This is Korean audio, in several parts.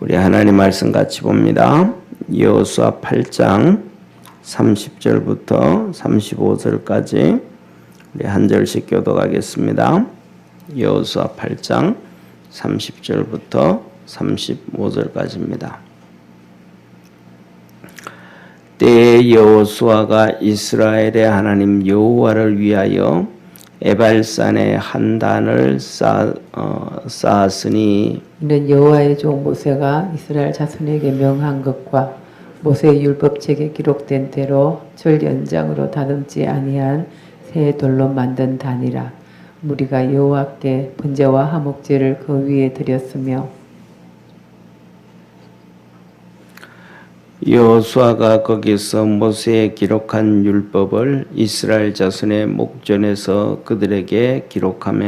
우리 하나님 말씀 같이 봅니다. 여호수아 8장 30절부터 35절까지 우리 한 절씩 교독하겠습니다. 여호수아 8장 30절부터 35절까지입니다. 때에 여호수아가 이스라엘의 하나님 여호와를 위하여 에발산에 한 단을 쌓, 어, 쌓았으니 이는 여호와의 종 모세가 이스라엘 자손에게 명한 것과 모세의 율법책에 기록된 대로 철 연장으로 다듬지 아니한 새 돌로 만든 단이라. 무리가 여호와께 번제와 화목제를 그 위에 드렸으며 여호수아가 거기서 모세에 기록한 율법을 이스라엘 자손의 목전에서 그들에게 기록하며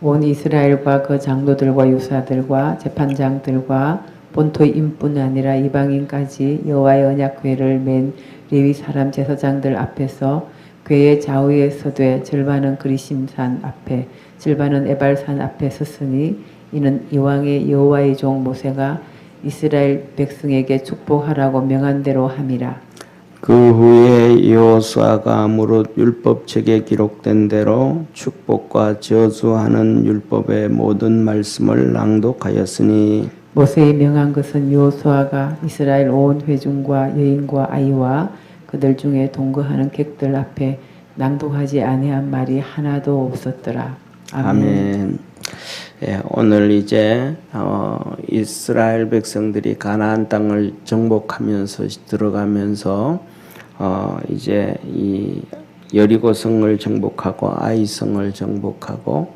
온 이스라엘과 그 장로들과 유사들과 재판장들과 본토 인뿐 아니라 이방인까지 여호와의 언약궤를 맨 레위 사람 제사장들 앞에서 궤의 좌우에 서되 절반은 그리심산 앞에 절반은 에발산 앞에 섰으니 이는 이왕의 여호와의 종 모세가 이스라엘 백성에게 축복하라고 명한 대로 함이라. 그 후에 여호수아가 무릇 율법책에 기록된 대로 축복과 저주하는 율법의 모든 말씀을 낭독하였으니 모세의 명한 것은 여호수아가 이스라엘 온 회중과 여인과 아이와 그들 중에 동거하는 객들 앞에 낭독하지 아니한 말이 하나도 없었더라. 아멘. 아멘. 예, 오늘 이제 어, 이스라엘 백성들이 가나안 땅을 정복하면서 들어가면서 어, 이제 이 여리고성을 정복하고 아이성을 정복하고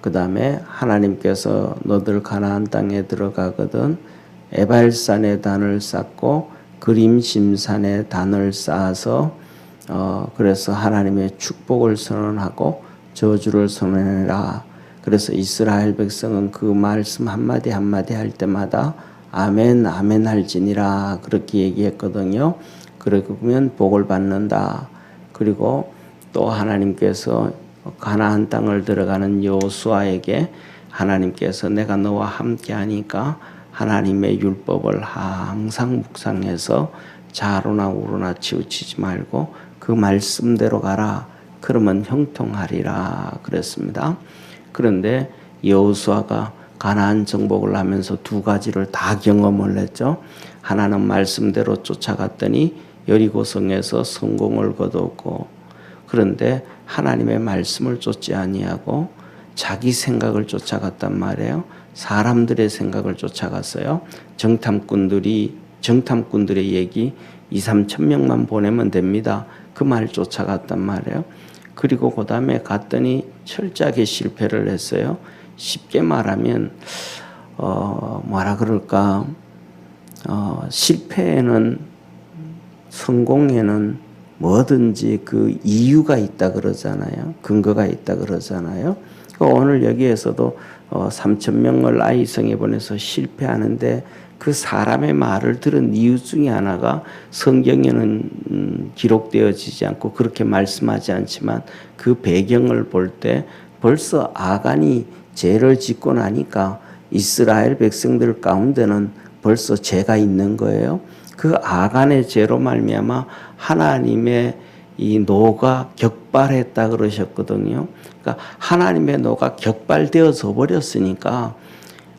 그 다음에 하나님께서 너들 가나안 땅에 들어가거든 에발산에 단을 쌓고 그림심산에 단을 쌓아서 어, 그래서 하나님의 축복을 선언하고 저주를 선언해라. 그래서 이스라엘 백성은 그 말씀 한마디 한마디 할 때마다 아멘, 아멘 할지니라. 그렇게 얘기했거든요. 그러면 복을 받는다. 그리고 또 하나님께서 가나안 땅을 들어가는 여호수아에게 하나님께서 내가 너와 함께 하니까 하나님의 율법을 항상 묵상해서 좌로나 우로나 치우치지 말고 그 말씀대로 가라. 그러면 형통하리라 그랬습니다. 그런데 여호수아가 가나안 정복을 하면서 두 가지를 다 경험을 했죠. 하나는 말씀대로 쫓아갔더니 여리고성에서 성공을 거뒀고 그런데 하나님의 말씀을 쫓지 아니하고 자기 생각을 쫓아갔단 말이에요. 사람들의 생각을 쫓아갔어요. 정탐꾼들이 정탐꾼들의 얘기 2, 3천 명만 보내면 됩니다. 그 말 쫓아갔단 말이에요. 그리고 그 다음에 갔더니 철저하게 실패를 했어요. 쉽게 말하면 어 뭐라 그럴까 어 실패에는 성공에는 뭐든지 그 이유가 있다 그러잖아요. 근거가 있다 그러잖아요. 그 오늘 여기에서도 어 3천 명을 아이성에 보내서 실패하는데 그 사람의 말을 들은 이유 중에 하나가 성경에는 음, 기록되어지지 않고 그렇게 말씀하지 않지만 그 배경을 볼 때 벌써 아간이 죄를 짓고 나니까 이스라엘 백성들 가운데는 벌써 죄가 있는 거예요. 그 아간의 죄로 말미암아 하나님의 이 노가 격발했다 그러셨거든요. 그러니까 하나님의 노가 격발되어져 버렸으니까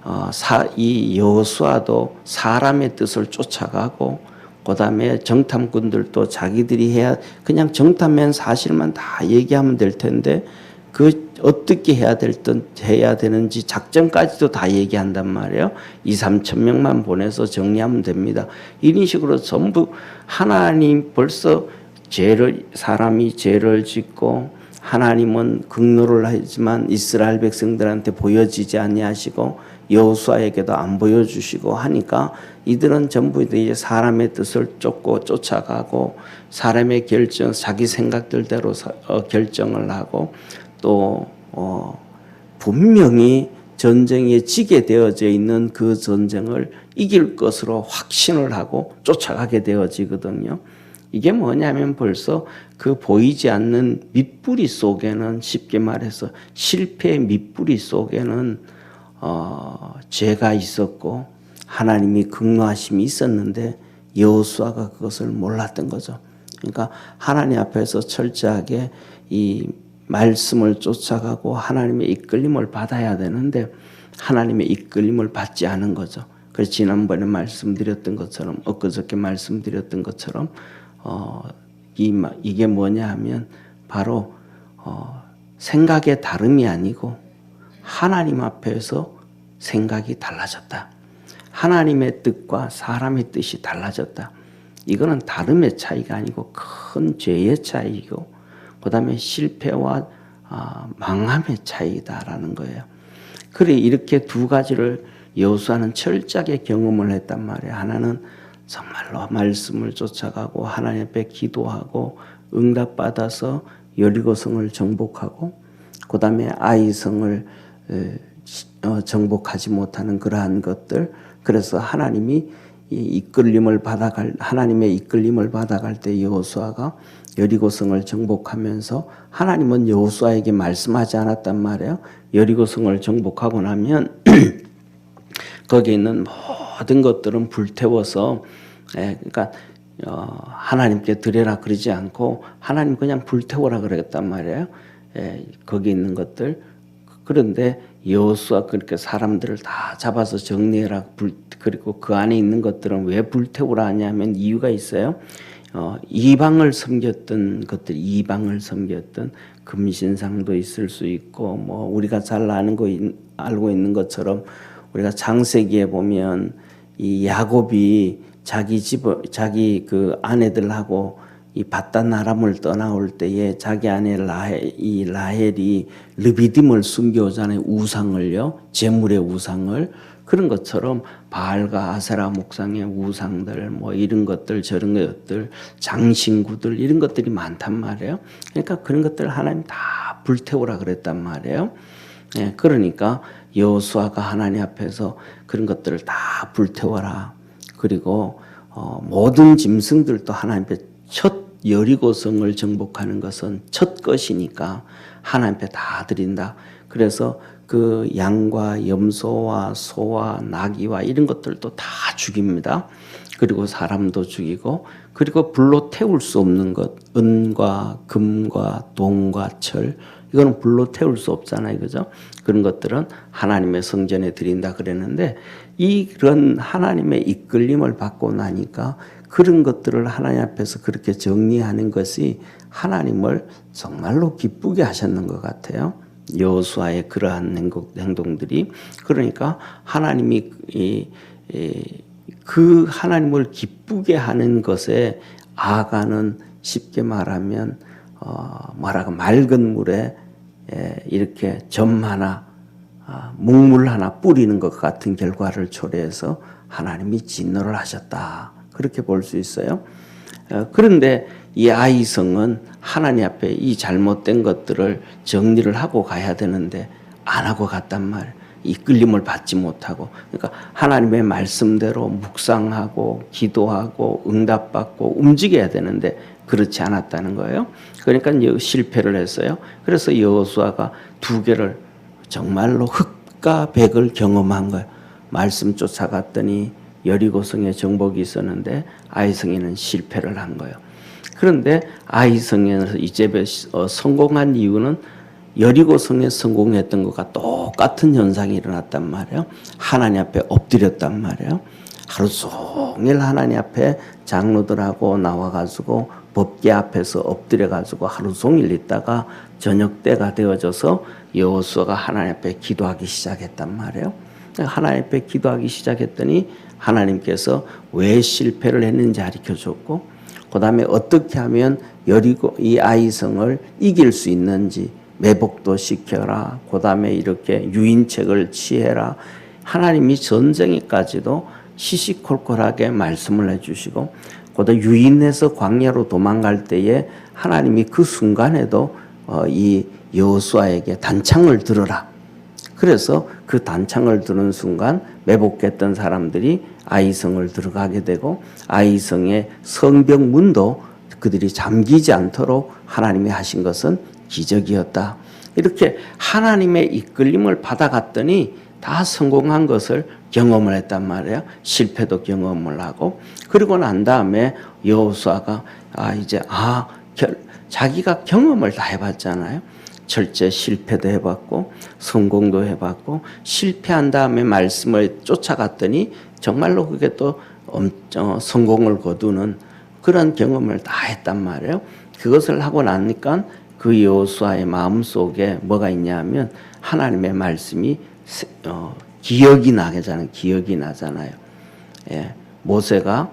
어, 사, 이 여호수아도 사람의 뜻을 쫓아가고 그 다음에 정탐꾼들도 자기들이 해야 그냥 정탐맨 사실만 다 얘기하면 될 텐데 그 어떻게 해야 될든 해야 되는지 작전까지도 다 얘기한단 말이에요. 2, 3천 명만 보내서 정리하면 됩니다. 이런 식으로 전부 하나님 벌써 죄를 사람이 죄를 짓고 하나님은 극노를 하지만 이스라엘 백성들한테 보여지지 아니하시고 여호수아에게도 안 보여주시고 하니까 이들은 전부 이제 사람의 뜻을 쫓고 쫓아가고 사람의 결정, 자기 생각들대로 어, 결정을 하고 또 어, 분명히 전쟁에 지게 되어져 있는 그 전쟁을 이길 것으로 확신을 하고 쫓아가게 되어지거든요. 이게 뭐냐면 벌써 그 보이지 않는 밑뿌리 속에는 쉽게 말해서 실패의 밑뿌리 속에는 어, 죄가 있었고 하나님이 극노하심이 있었는데 여호수아가 그것을 몰랐던 거죠. 그러니까 하나님 앞에서 철저하게 이 말씀을 쫓아가고 하나님의 이끌림을 받아야 되는데 하나님의 이끌림을 받지 않은 거죠. 그래서 지난번에 말씀드렸던 것처럼 엊그저께 말씀드렸던 것처럼 어, 이, 마- 이게 뭐냐 하면 바로 어, 생각의 다름이 아니고 하나님 앞에서 생각이 달라졌다. 하나님의 뜻과 사람의 뜻이 달라졌다. 이거는 다름의 차이가 아니고 큰 죄의 차이고 그 다음에 실패와 아, 망함의 차이다라는 거예요. 그래 이렇게 두 가지를 여호수아는 철저하게 경험을 했단 말이에요. 하나는 정말로 말씀을 쫓아가고 하나님 앞에 기도하고 응답받아서 여리고성을 정복하고 그 다음에 아이성을 에, 시- 어, 정복하지 못하는 그러한 것들 그래서 하나님이 이 이끌림을 받아갈 하나님의 이끌림을 받아갈 때 여호수아가 여리고성을 정복하면서 하나님은 여호수아에게 말씀하지 않았단 말이에요. 여리고성을 정복하고 나면 거기에 있는 모든 것들은 불태워서 예, 그러니까 어, 하나님께 드려라 그러지 않고 하나님 그냥 불태워라 그러겠단 말이에요. 예, 거기 있는 것들 그런데 여호수아 그렇게 사람들을 다 잡아서 정리해라 불, 그리고 그 안에 있는 것들은 왜 불태우라 하냐면 이유가 있어요. 어, 이방을 섬겼던 것들, 이방을 섬겼던 금신상도 있을 수 있고, 뭐 우리가 잘 아는 거 있- 알고 있는 것처럼 우리가 장세기에 보면 이 야곱이 자기 집 자기 그 아내들하고 이 바단 아람을 떠나올 때에 자기 아내 라헬 이 라헬이 르비딤을 숨겨오잖아요 우상을요 재물의 우상을 그런 것처럼 바알과 아세라 목상의 우상들 뭐 이런 것들 저런 것들 장신구들 이런 것들이 많단 말이에요. 그러니까 그런 것들 하나님 다 불태우라 그랬단 말이에요. 예, 그러니까 여호수아가 하나님 앞에서 그런 것들을 다 불태워라. 그리고 어, 모든 짐승들도 하나님 앞에 첫 여리고성을 정복하는 것은 첫 것이니까 하나님 앞에 다 드린다. 그래서 그 양과 염소와 소와 나귀와 이런 것들도 다 죽입니다. 그리고 사람도 죽이고 그리고 불로 태울 수 없는 것 은과 금과 동과 철 이거는 불로 태울 수 없잖아요. 그죠? 그런 것들은 하나님의 성전에 드린다 그랬는데 이런 하나님의 이끌림을 받고 나니까 그런 것들을 하나님 앞에서 그렇게 정리하는 것이 하나님을 정말로 기쁘게 하셨는 것 같아요. 여호수아의 그러한 행동- 행동들이. 그러니까 하나님이 이, 이, 그 하나님을 기쁘게 하는 것에 아가는 쉽게 말하면 어, 뭐라고 맑은 물에 에, 이렇게 점 하나 아, 묵물 하나 뿌리는 것 같은 결과를 초래해서 하나님이 진노를 하셨다 그렇게 볼 수 있어요. 어, 그런데 이 아이성은 하나님 앞에 이 잘못된 것들을 정리를 하고 가야 되는데 안 하고 갔단 말. 이끌림을 받지 못하고 그러니까 하나님의 말씀대로 묵상하고 기도하고 응답받고 움직여야 되는데 그렇지 않았다는 거예요. 그러니까 여- 실패를 했어요. 그래서 여호수아가 두 개를 정말로 흑과 백을 경험한 거예요. 말씀 쫓아갔더니 여리고성에 정복이 있었는데 아이성에는 실패를 한 거예요. 그런데 아이성에서 이제베 어, 성공한 이유는 여리고성에 성공했던 것과 똑같은 현상이 일어났단 말이에요. 하나님 앞에 엎드렸단 말이에요. 하루 종일 하나님 앞에 장로들하고 나와가지고 법계 앞에서 엎드려 가지고 하루 종일 있다가 저녁 때가 되어져서 여호수아가 하나님 앞에 기도하기 시작했단 말이에요. 하나님 앞에 기도하기 시작했더니 하나님께서 왜 실패를 했는지 가르쳐 줬고 그다음에 어떻게 하면 여리고 이 아이성을 이길 수 있는지 매복도 시켜라. 그다음에 이렇게 유인책을 취해라. 하나님이 전쟁에까지도 시시콜콜하게 말씀을 해주시고 그다음 유인해서 광야로 도망갈 때에 하나님이 그 순간에도 어, 이 여호수아에게 단창을 들어라. 그래서 그 단창을 드는 순간 매복했던 사람들이 아이성을 들어가게 되고 아이성의 성벽 문도 그들이 잠기지 않도록 하나님이 하신 것은 기적이었다. 이렇게 하나님의 이끌림을 받아갔더니 다 성공한 것을 경험을 했단 말이에요. 실패도 경험을 하고 그리고 난 다음에 여호수아가 아 이제 아 결, 자기가 경험을 다 해봤잖아요. 철제 실패도 해봤고 성공도 해봤고 실패한 다음에 말씀을 쫓아갔더니 정말로 그게 또 엄청 성공을 거두는 그런 경험을 다 했단 말이에요. 그것을 하고 나니까 그 여호수아의 마음 속에 뭐가 있냐면 하나님의 말씀이 세- 어, 기억이 나게 잖아요. 기억이 나잖아요. 예, 모세가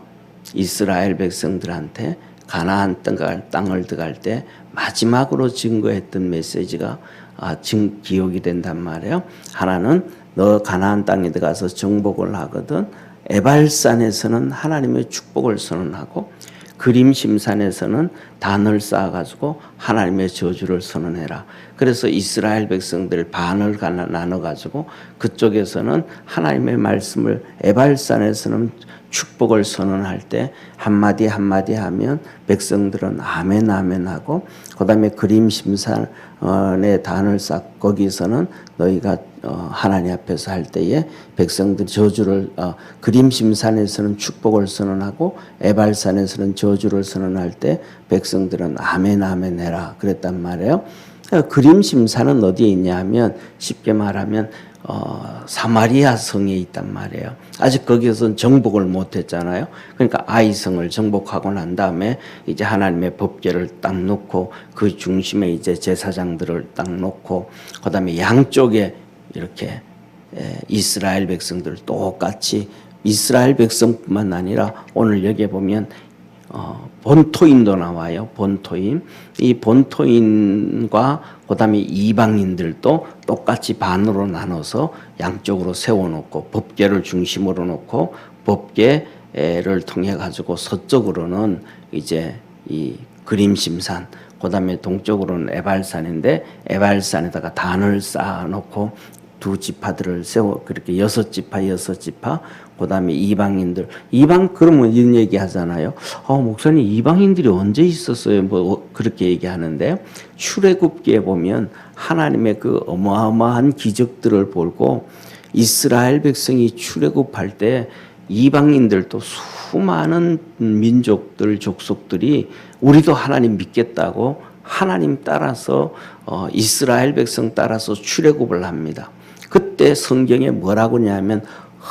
이스라엘 백성들한테 가나안 땅을, 들어갈 때 마지막으로 증거했던 메시지가 아, 증, 기억이 된단 말이에요. 하나는 너 가나안 땅에 들어가서 정복을 하거든 에발산에서는 하나님의 축복을 선언하고 그림심산에서는 단을 쌓아가지고 하나님의 저주를 선언해라. 그래서 이스라엘 백성들 반을 나눠가지고 그쪽에서는 하나님의 말씀을 에발산에서는 축복을 선언할 때 한마디 한마디 하면 백성들은 아멘 아멘 하고 그다음에 그림 심산의 단을 쌓 거기서는 너희가 어, 하나님 앞에서 할 때에 백성들 저주를 어, 그림 심산에서는 축복을 선언하고 에발산에서는 저주를 선언할 때 백성들은 아멘 아멘 해라 그랬단 말이에요. 어, 그림 심산은 어디에 있냐면 쉽게 말하면 어, 사마리아 성에 있단 말이에요. 아직 거기서는 정복을 못했잖아요. 그러니까 아이성을 정복하고 난 다음에 이제 하나님의 법궤를 딱 놓고 그 중심에 이제 제사장들을 딱 놓고 그 다음에 양쪽에 이렇게 에, 이스라엘 백성들 똑같이 이스라엘 백성뿐만 아니라 오늘 여기에 보면 어, 본토인도 나와요. 본토인. 이 본토인과 그다음에 이방인들도 똑같이 반으로 나눠서 양쪽으로 세워 놓고 법계를 중심으로 놓고 법계를 통해 가지고 서쪽으로는 이제 이 그림심산, 그다음에 동쪽으로는 에발산인데 에발산에다가 단을 쌓아 놓고 두 지파들을 세워 그렇게 여섯 지파 여섯 지파 그다음에 이방인들 이방 그러면 이런 얘기 하잖아요. 어 목사님 이방인들이 언제 있었어요? 뭐 그렇게 얘기하는데 출애굽기에 보면 하나님의 그 어마어마한 기적들을 보고 이스라엘 백성이 출애굽할 때 이방인들도 수많은 민족들 족속들이 우리도 하나님 믿겠다고 하나님 따라서 어, 이스라엘 백성 따라서 출애굽을 합니다. 그때 성경에 뭐라고 하냐면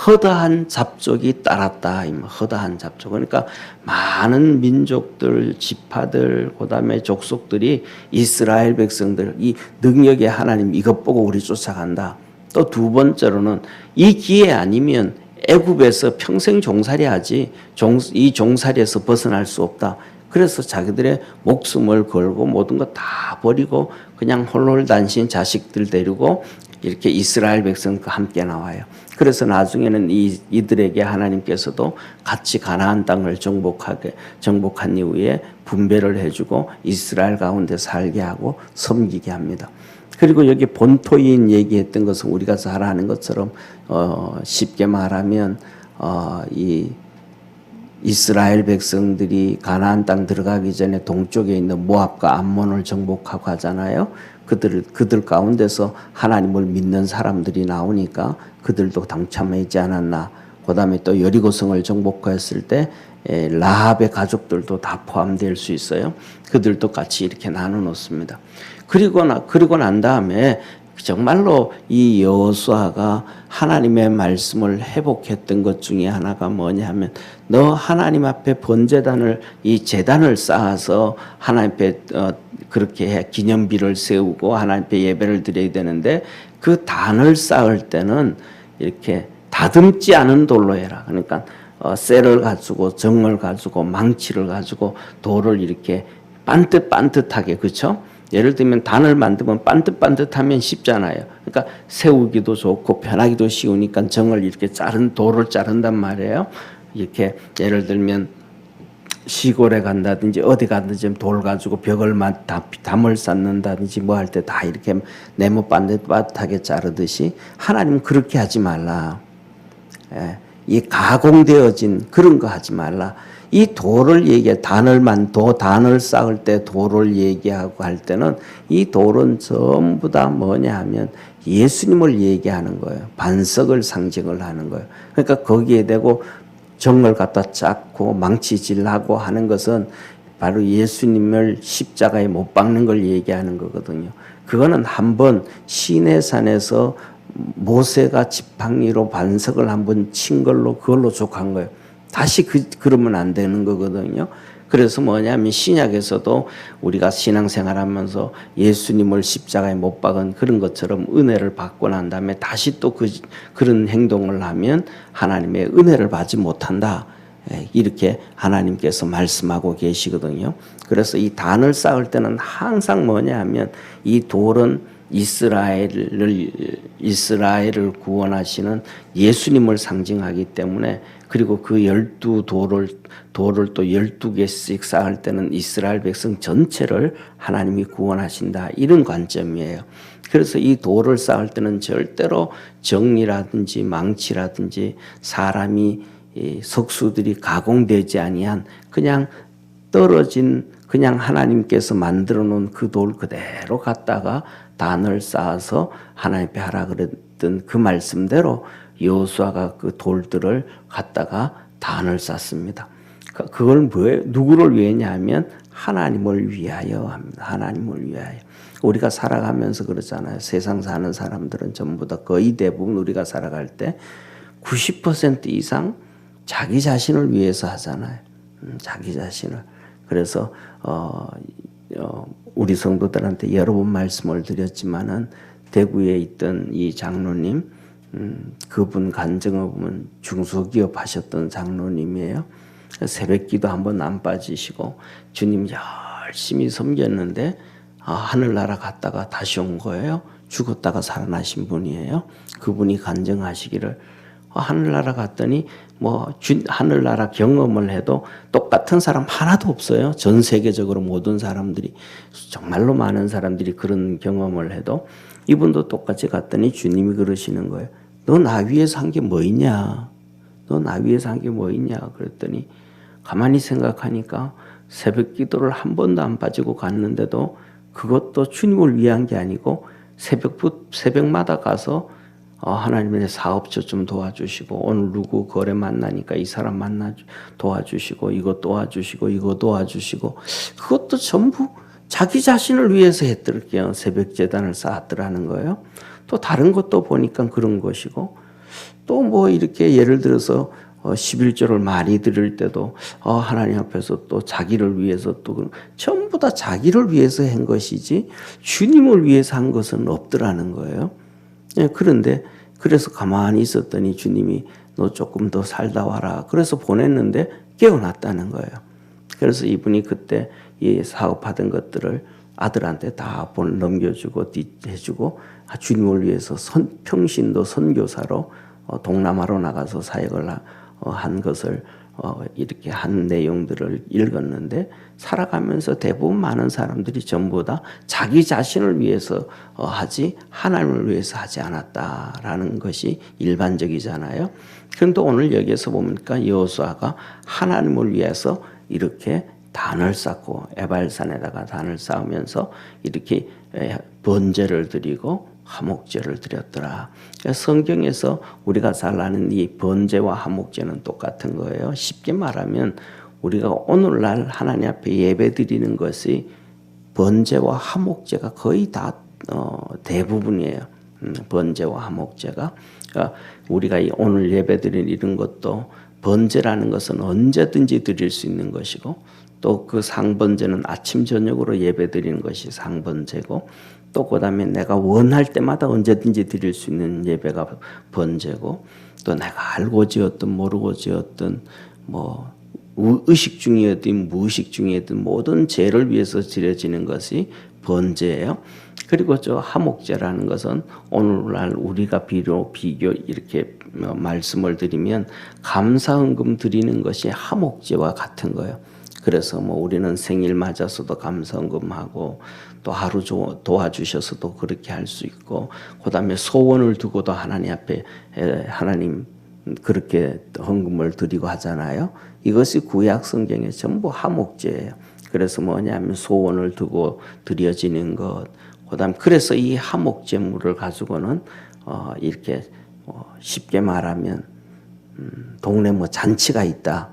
허다한 잡족이 따랐다. 이 말, 허다한 잡족. 그러니까 많은 민족들, 지파들, 그 다음에 족속들이 이스라엘 백성들 이 능력의 하나님 이것 보고 우리 쫓아간다. 또 두 번째로는 이 기회 아니면 애굽에서 평생 종살이 하지 종, 이 종살이에서 벗어날 수 없다. 그래서 자기들의 목숨을 걸고 모든 거 다 버리고 그냥 홀홀단신 자식들 데리고 이렇게 이스라엘 백성과 함께 나와요. 그래서 나중에는 이, 이들에게 하나님께서도 같이 가나안 땅을 정복하게 정복한 이후에 분배를 해주고 이스라엘 가운데 살게 하고 섬기게 합니다. 그리고 여기 본토인 얘기했던 것은 우리가 잘 아는 것처럼 어, 쉽게 말하면 어, 이 이스라엘 백성들이 가나안 땅 들어가기 전에 동쪽에 있는 모압과 암몬을 정복하고 하잖아요. 그들 그들 가운데서 하나님을 믿는 사람들이 나오니까 그들도 당참하지 않았나. 그다음에 또 여리고성을 정복했을 때 에, 라합의 가족들도 다 포함될 수 있어요. 그들도 같이 이렇게 나눠 놓습니다. 그리고 나 그리고 난 다음에 정말로 이 여호수아가 하나님의 말씀을 회복했던 것 중에 하나가 뭐냐면 너 하나님 앞에 번제단을 이 제단을 쌓아서 하나님 앞에 어, 그렇게 해 기념비를 세우고 하나님 앞에 예배를 드려야 되는데 그 단을 쌓을 때는 이렇게 다듬지 않은 돌로 해라. 그러니까 어, 쇠를 가지고 정을 가지고 망치를 가지고 돌을 이렇게 반듯 반듯하게 그렇죠? 예를 들면 단을 만들면 반듯반듯하면 쉽잖아요. 그러니까 세우기도 좋고 편하기도 쉬우니까 정을 이렇게 자른 돌을 자른단 말이에요. 이렇게 예를 들면 시골에 간다든지 어디 가든지 돌 가지고 벽을 만 다- 담을 쌓는다든지 뭐 할 때 다 이렇게 네모 반듯반듯하게 자르듯이 하나님 그렇게 하지 말라. 예, 이 가공되어진 그런 거 하지 말라. 이 돌을 얘기해 단을만 도 단을 쌓을 때 돌을 얘기하고 할 때는 이 돌은 전부 다 뭐냐 하면 예수님을 얘기하는 거예요. 반석을 상징을 하는 거예요. 그러니까 거기에 대고 정을 갖다 쌓고 망치질하고 하는 것은 바로 예수님을 십자가에 못 박는 걸 얘기하는 거거든요. 그거는 한번 시내산에서 모세가 지팡이로 반석을 한번 친 걸로 그걸로 족한 거예요. 다시 그, 그러면 안 되는 거거든요. 그래서 뭐냐면 신약에서도 우리가 신앙생활 하면서 예수님을 십자가에 못 박은 그런 것처럼 은혜를 받고 난 다음에 다시 또 그, 그런 행동을 하면 하나님의 은혜를 받지 못한다. 예, 이렇게 하나님께서 말씀하고 계시거든요. 그래서 이 단을 쌓을 때는 항상 뭐냐 하면 이 돌은 이스라엘을 이스라엘을 구원하시는 예수님을 상징하기 때문에 그리고 그 열두 돌을 돌을 또 열두 개씩 쌓을 때는 이스라엘 백성 전체를 하나님이 구원하신다 이런 관점이에요. 그래서 이 돌을 쌓을 때는 절대로 정리라든지 망치라든지 사람이 이 석수들이 가공되지 아니한 그냥 떨어진 그냥 하나님께서 만들어 놓은 그 돌 그대로 갖다가 단을 쌓아서 하나님께 하라 그랬던 그 말씀대로 여호수아가 그 돌들을 갖다가 단을 쌓습니다. 그- 그걸 뭐에 누구를 위하냐면 하나님을 위하여 합니다. 하나님을 위하여. 우리가 살아가면서 그렇잖아요. 세상 사는 사람들은 전부 다 거의 대부분 우리가 살아갈 때 90% 이상 자기 자신을 위해서 하잖아요. 음, 자기 자신을. 그래서 어, 어, 우리 성도들한테 여러 번 말씀을 드렸지만은 대구에 있던 이 장로님, 음, 그분 간증을 보면 중소기업 하셨던 장로님이에요. 새벽기도 한번 안 빠지시고 주님 열심히 섬겼는데 아, 하늘나라 갔다가 다시 온 거예요. 죽었다가 살아나신 분이에요. 그분이 간증하시기를 어, 하늘나라 갔더니 뭐 주- 하늘나라 경험을 해도 똑같은 사람 하나도 없어요. 전 세계적으로 모든 사람들이 정말로 많은 사람들이 그런 경험을 해도 이분도 똑같이 갔더니 주님이 그러시는 거예요. 너 나 위해서 한 게 뭐 있냐? 너 나 위해서 한 게 뭐 있냐? 그랬더니 가만히 생각하니까 새벽 기도를 한 번도 안 빠지고 갔는데도 그것도 주님을 위한 게 아니고 새벽부 새벽마다 가서 어, 하나님의 사업처 좀 도와주시고 오늘 누구 거래 만나니까 이 사람 만나 도와주시고 이거 도와주시고 이거 도와주시고 그것도 전부 자기 자신을 위해서 했더게요 새벽 재단을 쌓았더라는 거예요. 또 다른 것도 보니까 그런 것이고 또 뭐 이렇게 예를 들어서 어, 11조를 많이 드릴 때도 어, 하나님 앞에서 또 자기를 위해서 또 전부 다 자기를 위해서 한 것이지 주님을 위해서 한 것은 없더라는 거예요. 예, 그런데 그래서 가만히 있었더니 주님이 너 조금 더 살다 와라. 그래서 보냈는데 깨어났다는 거예요. 그래서 이분이 그때 이 사업하던 것들을 아들한테 다 본- 넘겨주고 뒤- 해주고 아, 주님을 위해서 선, 평신도 선교사로 어, 동남아로 나가서 사역을 하- 어, 한 것을 어, 이렇게 한 내용들을 읽었는데 살아가면서 대부분 많은 사람들이 전부 다 자기 자신을 위해서 어, 하지 하나님을 위해서 하지 않았다라는 것이 일반적이잖아요. 그런데 오늘 여기에서 보니까 여호수아가 하나님을 위해서 이렇게 단을 쌓고 에발산에다가 단을 쌓으면서 이렇게 에, 번제를 드리고 화목제를 드렸더라. 성경에서 우리가 잘 아는 이 번제와 화목제는 똑같은 거예요. 쉽게 말하면 우리가 오늘날 하나님 앞에 예배 드리는 것이 번제와 화목제가 거의 다 어, 대부분이에요. 음, 번제와 화목제가 그러니까 우리가 이 오늘 예배 드린 이런 것도 번제라는 것은 언제든지 드릴 수 있는 것이고 또 그 상번제는 아침 저녁으로 예배 드리는 것이 상번제고 또 그다음에 내가 원할 때마다 언제든지 드릴 수 있는 예배가 번제고 또 내가 알고 지었든 모르고 지었든 뭐 우- 의식 중이었든 무의식 중이었든 모든 죄를 위해서 드려지는 것이 번제예요. 그리고 저 하목제라는 것은 오늘날 우리가 비교 비교 이렇게 어, 말씀을 드리면 감사헌금 드리는 것이 하목제와 같은 거예요. 그래서 뭐 우리는 생일 맞아서도 감사헌금하고 또 하루 조- 도와주셔서도 그렇게 할 수 있고 그 다음에 소원을 두고도 하나님 앞에 에, 하나님 그렇게 헌금을 드리고 하잖아요. 이것이 구약 성경의 전부 하목제예요. 그래서 뭐냐면 소원을 두고 드려지는 것, 그다음 그래서 이 하목 제물을 가지고는 어 이렇게 어 쉽게 말하면 음 동네 뭐 잔치가 있다.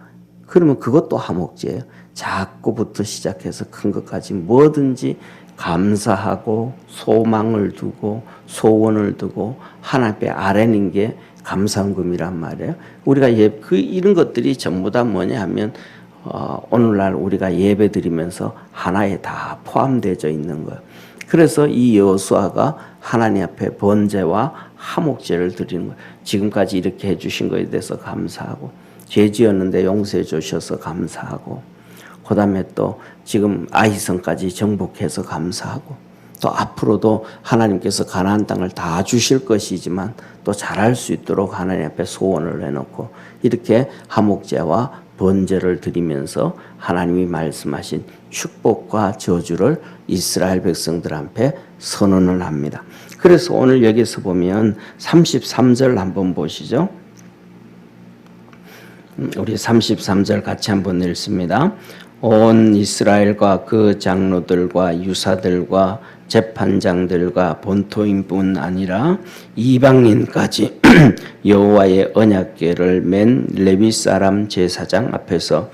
그러면 그것도 하목제예요. 작고부터 시작해서 큰 것까지 뭐든지 감사하고 소망을 두고 소원을 두고 하나님께 아뢰는 게 감상금이란 말이에요. 우리가 예, 그 이런 것들이 전부 다 뭐냐 하면 어, 오늘날 우리가 예배 드리면서 하나에 다 포함되어 있는 거예요. 그래서 이 여호수아가 하나님 앞에 번제와 하목제를 드리는 거예요. 지금까지 이렇게 해주신 것에 대해서 감사하고 죄 지었는데 용서해 주셔서 감사하고 그 다음에 또 지금 아이성까지 정복해서 감사하고 또 앞으로도 하나님께서 가나안 땅을 다 주실 것이지만 또 잘할 수 있도록 하나님 앞에 소원을 해놓고 이렇게 하목제와 번제를 드리면서 하나님이 말씀하신 축복과 저주를 이스라엘 백성들 앞에 선언을 합니다. 그래서 오늘 여기서 보면 33절 한번 보시죠. 음, 우리 33절 같이 한번 읽습니다. 온 이스라엘과 그 장로들과 유사들과 재판장들과 본토인뿐 아니라 이방인까지 여호와의 언약궤를 맨 레위 사람 제사장 앞에서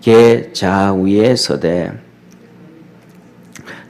궤 좌위에 서되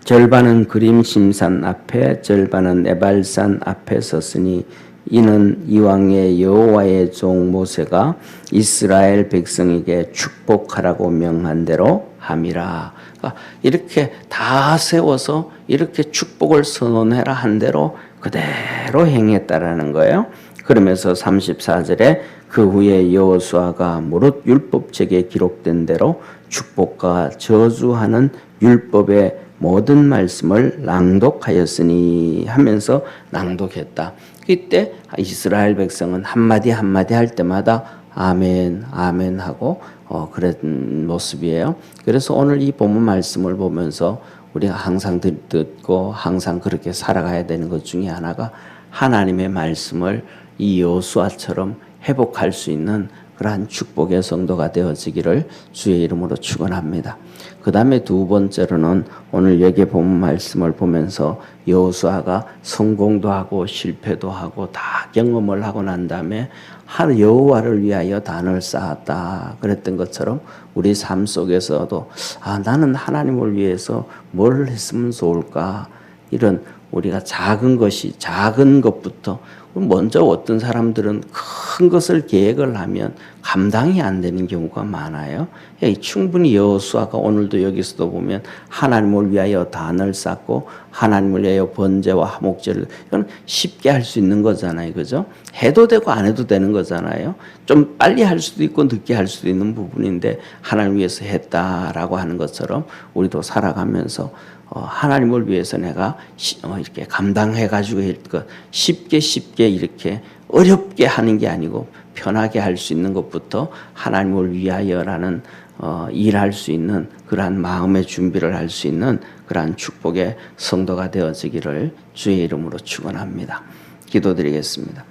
절반은 그림 심산 앞에 절반은 에발산 앞에 섰으니 이는 이왕의 여호와의 종 모세가 이스라엘 백성에게 축복하라고 명한 대로 함이라. 그러니까 이렇게 다 세워서 이렇게 축복을 선언해라 한 대로 그대로 행했다라는 거예요. 그러면서 34절에 그 후에 여호수아가 무릇 율법책에 기록된 대로 축복과 저주하는 율법의 모든 말씀을 낭독하였으니 하면서 낭독했다. 이때 이스라엘 백성은 한마디 한마디 할 때마다 아멘, 아멘 하고 어, 그런 모습이에요. 그래서 오늘 이 본문 말씀을 보면서 우리가 항상 듣고 항상 그렇게 살아가야 되는 것 중에 하나가 하나님의 말씀을 이 여호수아처럼 회복할 수 있는 그러한 축복의 성도가 되어지기를 주의 이름으로 축원합니다. 그 다음에 두 번째로는 오늘 여기 본 말씀을 보면서 여호수아가 성공도 하고 실패도 하고 다 경험을 하고 난 다음에 한 여호와를 위하여 단을 쌓았다 그랬던 것처럼 우리 삶 속에서도 아 나는 하나님을 위해서 뭘 했으면 좋을까 이런 우리가 작은 것이 작은 것부터 먼저 어떤 사람들은 큰 것을 계획을 하면 감당이 안 되는 경우가 많아요. 예, 충분히 여호수아가 오늘도 여기서도 보면 하나님을 위하여 단을 쌓고 하나님을 위하여 번제와 화목제를 이건 쉽게 할 수 있는 거잖아요, 그죠? 해도 되고 안 해도 되는 거잖아요. 좀 빨리 할 수도 있고 늦게 할 수도 있는 부분인데 하나님 위해서 했다라고 하는 것처럼 우리도 살아가면서 어, 하나님을 위해서 내가 시, 어, 이렇게 감당해 가지고 것 쉽게 쉽게 이렇게 어렵게 하는 게 아니고 편하게 할 수 있는 것부터 하나님을 위하여라는 어, 일할 수 있는 그러한 마음의 준비를 할 수 있는 그러한 축복의 성도가 되어지기를 주의 이름으로 축원합니다. 기도드리겠습니다.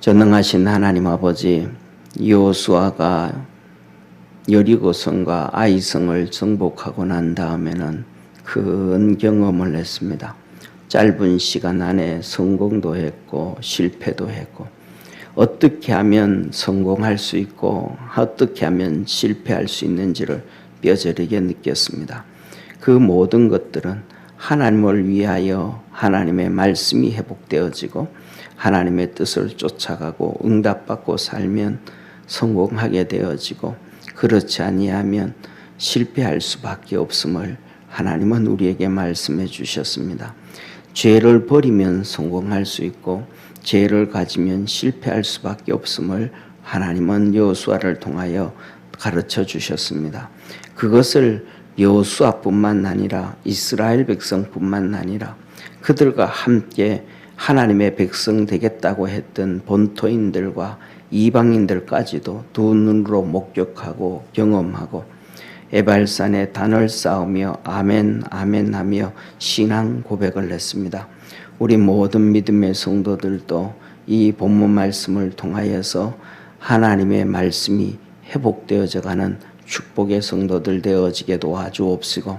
전능하신 하나님 아버지 여호수아가 여리고성과 아이성을 정복하고 난 다음에는 큰 경험을 했습니다. 짧은 시간 안에 성공도 했고 실패도 했고 어떻게 하면 성공할 수 있고 어떻게 하면 실패할 수 있는지를 뼈저리게 느꼈습니다. 그 모든 것들은 하나님을 위하여 하나님의 말씀이 회복되어지고 하나님의 뜻을 쫓아가고 응답받고 살면 성공하게 되어지고 그렇지 아니하면 실패할 수밖에 없음을 하나님은 우리에게 말씀해 주셨습니다. 죄를 버리면 성공할 수 있고 죄를 가지면 실패할 수밖에 없음을 하나님은 여호수아를 통하여 가르쳐 주셨습니다. 그것을 여호수아뿐만 아니라 이스라엘 백성뿐만 아니라 그들과 함께 하나님의 백성 되겠다고 했던 본토인들과 이방인들까지도 두 눈으로 목격하고 경험하고 에발산에 단을 쌓으며 아멘 아멘 하며 신앙 고백을 했습니다. 우리 모든 믿음의 성도들도 이 본문 말씀을 통하여서 하나님의 말씀이 회복되어져 가는 축복의 성도들 되어지게 도와주옵시고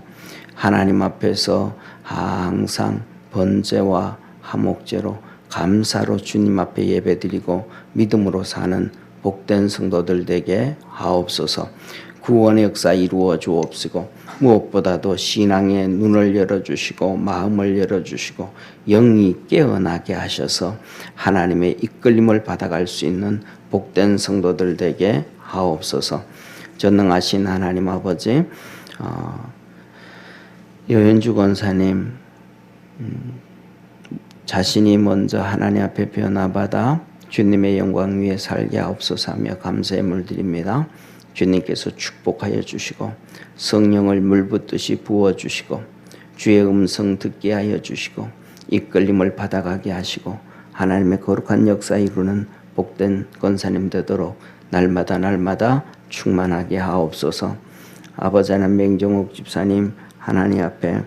하나님 앞에서 항상 번제와 화목제로 감사로 주님 앞에 예배드리고 믿음으로 사는 복된 성도들 되게 하옵소서. 구원의 역사 이루어 주옵시고 무엇보다도 신앙의 눈을 열어 주시고 마음을 열어 주시고 영이 깨어나게 하셔서 하나님의 이끌림을 받아갈 수 있는 복된 성도들 되게 하옵소서. 전능하신 하나님 아버지 어, 여현주 권사님 음, 자신이 먼저 하나님 앞에 변화받아 주님의 영광 위에 살게 하옵소서 하며 감사의 물 드립니다. 주님께서 축복하여 주시고 성령을 물붓듯이 부어 주시고 주의 음성 듣게 하여 주시고 이끌림을 받아가게 하시고 하나님의 거룩한 역사 이루는 복된 권사님 되도록 날마다 날마다 충만하게 하옵소서. 아버지 하나님 맹정옥 집사님 하나님 앞에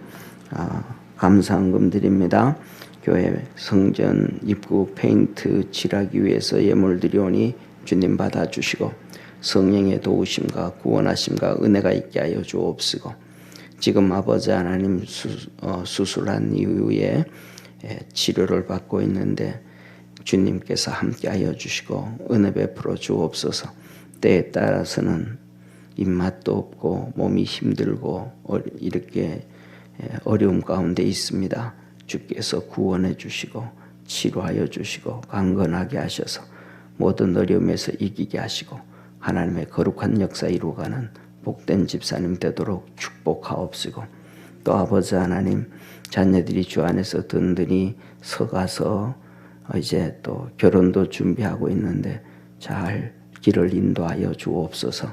아, 감사한금 드립니다. 교회 성전 입구 페인트 칠하기 위해서 예물 드리오니 주님 받아주시고 성령의 도우심과 구원하심과 은혜가 있게 하여 주옵시고 지금 아버지 하나님 수, 어, 수술한 이후에 예, 치료를 받고 있는데 주님께서 함께 하여 주시고 은혜 베풀어 주옵소서 때에 따라서는 입맛도 없고 몸이 힘들고 어- 이렇게 예, 어려움 가운데 있습니다. 주께서 구원해 주시고 치료하여 주시고 강건하게 하셔서 모든 어려움에서 이기게 하시고 하나님의 거룩한 역사 이루어가는 복된 집사님 되도록 축복하옵시고 또 아버지 하나님 자녀들이 주 안에서 든든히 서가서 이제 또 결혼도 준비하고 있는데 잘 길을 인도하여 주옵소서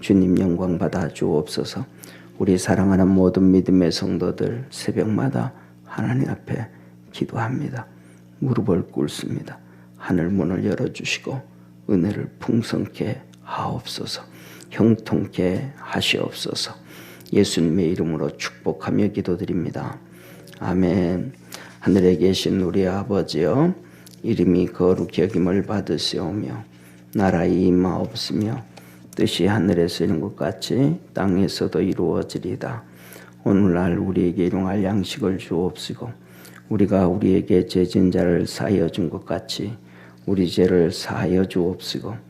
주님 영광 받아 주옵소서 우리 사랑하는 모든 믿음의 성도들 새벽마다 하나님 앞에 기도합니다. 무릎을 꿇습니다. 하늘 문을 열어주시고 은혜를 풍성케 하옵소서 형통케 하시옵소서 예수님의 이름으로 축복하며 기도드립니다. 아멘 하늘에 계신 우리 아버지여 이름이 거룩히 여김을 받으시오며 나라의 임하옵으며 뜻이 하늘에서 이룬 것 같이 땅에서도 이루어지리다. 오늘날 우리에게 일용할 양식을 주옵시고 우리가 우리에게 죄진 자를 사하여 준 것 같이 우리 죄를 사하여 주옵시고